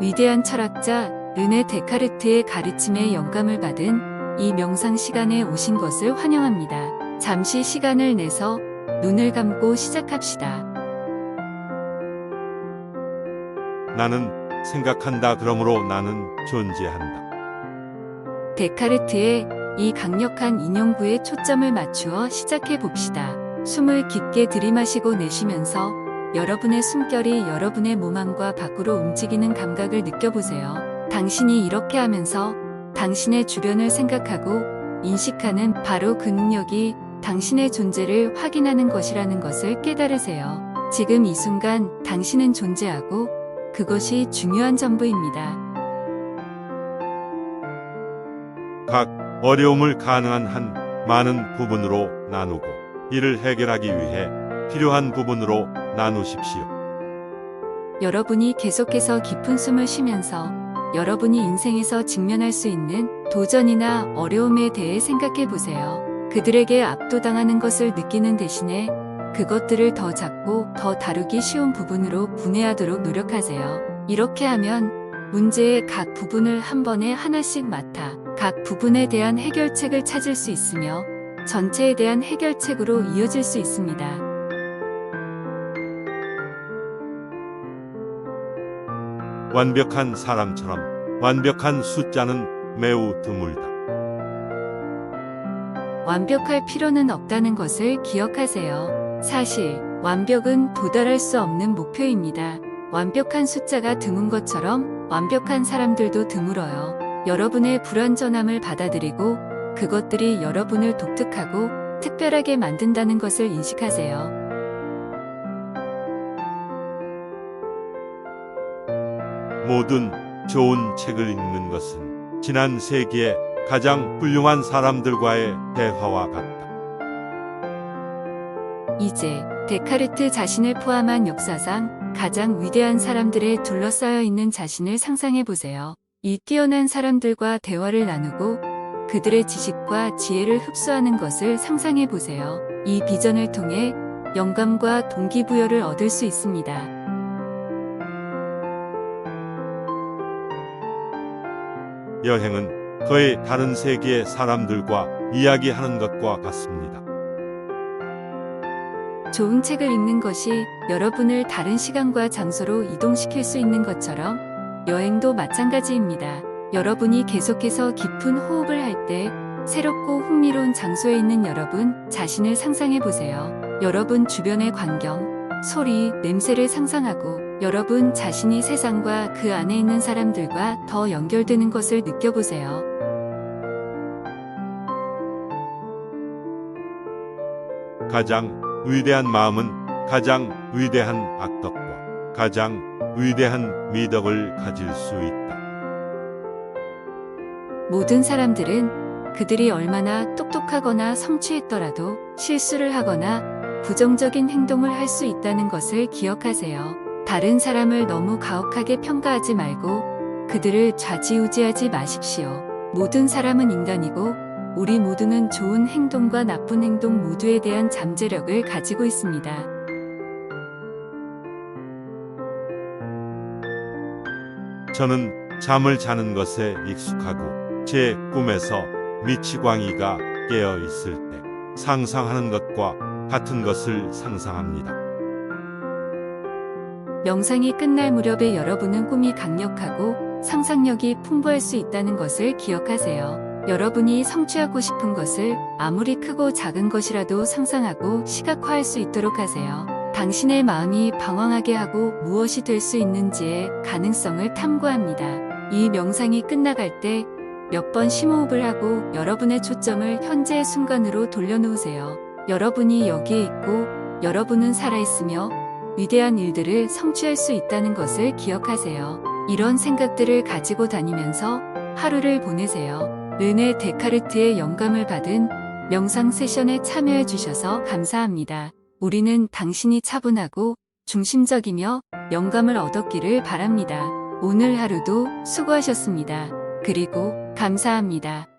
위대한 철학자 르네 데카르트의 가르침에 영감을 받은 이 명상 시간에 오신 것을 환영합니다. 잠시 시간을 내서 눈을 감고 시작합시다. 나는 생각한다. 그러므로 나는 존재한다. 데카르트의 이 강력한 인용구에 초점을 맞추어 시작해 봅시다. 숨을 깊게 들이마시고 내쉬면서 여러분의 숨결이 여러분의 몸 안과 밖으로 움직이는 감각을 느껴보세요. 당신이 이렇게 하면서 당신의 주변을 생각하고 인식하는 바로 그 능력이 당신의 존재를 확인하는 것이라는 것을 깨달으세요. 지금 이 순간 당신은 존재하고 그것이 중요한 전부입니다. 각 어려움을 가능한 한 많은 부분으로 나누고 이를 해결하기 위해 필요한 부분으로 나누십시오. 여러분이 계속해서 깊은 숨을 쉬면서 여러분이 인생에서 직면할 수 있는 도전이나 어려움에 대해 생각해 보세요. 그들에게 압도당하는 것을 느끼는 대신에 그것들을 더 작고 더 다루기 쉬운 부분으로 분해하도록 노력하세요. 이렇게 하면 문제의 각 부분을 한 번에 하나씩 맡아 각 부분에 대한 해결책을 찾을 수 있으며 전체에 대한 해결책으로 이어질 수 있습니다. 완벽한 사람처럼 완벽한 숫자는 매우 드물다. 완벽할 필요는 없다는 것을 기억하세요. 사실, 완벽은 도달할 수 없는 목표입니다. 완벽한 숫자가 드문 것처럼 완벽한 사람들도 드물어요. 여러분의 불완전함을 받아들이고 그것들이 여러분을 독특하고 특별하게 만든다는 것을 인식하세요. 모든 좋은 책을 읽는 것은 지난 세기의 가장 훌륭한 사람들과의 대화와 같다. 이제 데카르트 자신을 포함한 역사상 가장 위대한 사람들에 둘러싸여 있는 자신을 상상해 보세요. 이 뛰어난 사람들과 대화를 나누고 그들의 지식과 지혜를 흡수하는 것을 상상해 보세요. 이 비전을 통해 영감과 동기부여를 얻을 수 있습니다. 여행은 거의 다른 세계의 사람들과 이야기하는 것과 같습니다. 좋은 책을 읽는 것이 여러분을 다른 시간과 장소로 이동시킬 수 있는 것처럼 여행도 마찬가지입니다. 여러분이 계속해서 깊은 호흡을 할 때 새롭고 흥미로운 장소에 있는 여러분 자신을 상상해 보세요. 여러분 주변의 광경, 소리, 냄새를 상상하고 여러분 자신이 세상과 그 안에 있는 사람들과 더 연결되는 것을 느껴보세요. 가장 위대한 마음은 가장 위대한 악덕과 가장 위대한 미덕을 가질 수 있다. 모든 사람들은 그들이 얼마나 똑똑하거나 성취했더라도 실수를 하거나 부정적인 행동을 할 수 있다는 것을 기억하세요. 다른 사람을 너무 가혹하게 평가하지 말고 그들을 좌지우지하지 마십시오. 모든 사람은 인간이고 우리 모두는 좋은 행동과 나쁜 행동 모두에 대한 잠재력을 가지고 있습니다. 저는 잠을 자는 것에 익숙하고 제 꿈에서 미치광이가 깨어 있을 때 상상하는 것과 같은 것을 상상합니다. 명상이 끝날 무렵에 여러분은 꿈이 강력하고 상상력이 풍부할 수 있다는 것을 기억하세요. 여러분이 성취하고 싶은 것을 아무리 크고 작은 것이라도 상상하고 시각화할 수 있도록 하세요. 당신의 마음이 방황하게 하고 무엇이 될 수 있는지의 가능성을 탐구합니다. 이 명상이 끝나갈 때 몇 번 심호흡을 하고 여러분의 초점을 현재의 순간으로 돌려놓으세요. 여러분이 여기에 있고 여러분은 살아있으며 위대한 일들을 성취할 수 있다는 것을 기억하세요. 이런 생각들을 가지고 다니면서 하루를 보내세요. 르네 데카르트의 영감을 받은 명상 세션에 참여해 주셔서 감사합니다. 우리는 당신이 차분하고 중심적이며 영감을 얻었기를 바랍니다. 오늘 하루도 수고하셨습니다. 그리고 감사합니다.